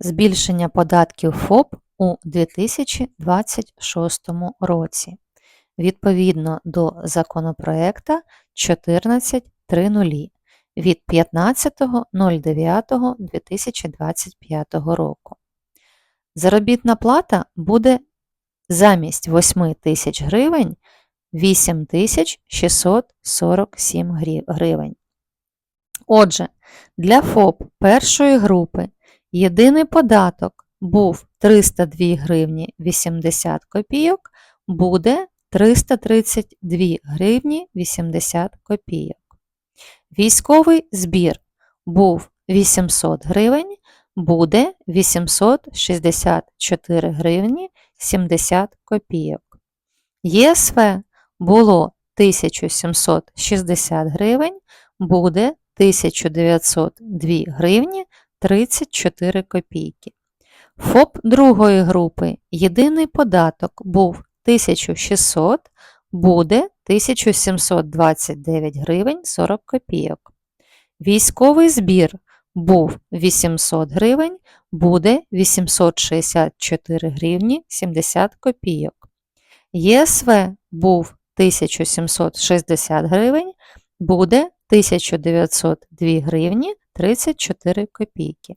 Збільшення податків ФОП у 2026 році. Відповідно до законопроекта 14.3.0 від 15.09.2025 року. Заробітна плата буде замість 8 тисяч гривень 8647 грі- гривень. Отже, для ФОП першої групи єдиний податок був 302 гривні 80 копійок, буде 332 гривні 80 копійок. Військовий збір був 800 гривень, буде 864 гривні 70 копійок. ЄСВ було 1760 гривень, буде 1902 гривні 34 копійки. ФОП другої групи єдиний податок був 1600, буде 1729 гривень 40 копійок. Військовий збір був 800 гривень, буде 864 гривні 70 копійок. ЄСВ був 1760 гривень, буде 1902 гривні 34 копійки.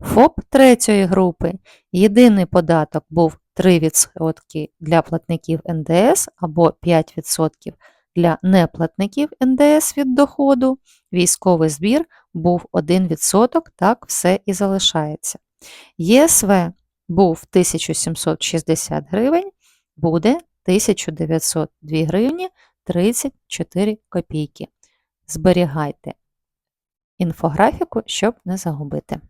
ФОП третьої групи єдиний податок був 3% для платників НДС або 5% для неплатників НДС від доходу. Військовий збір був 1%, так все і залишається. ЄСВ був 1760 гривень, буде 1902 гривні 34 копійки. Зберігайте інфографіку, щоб не загубити.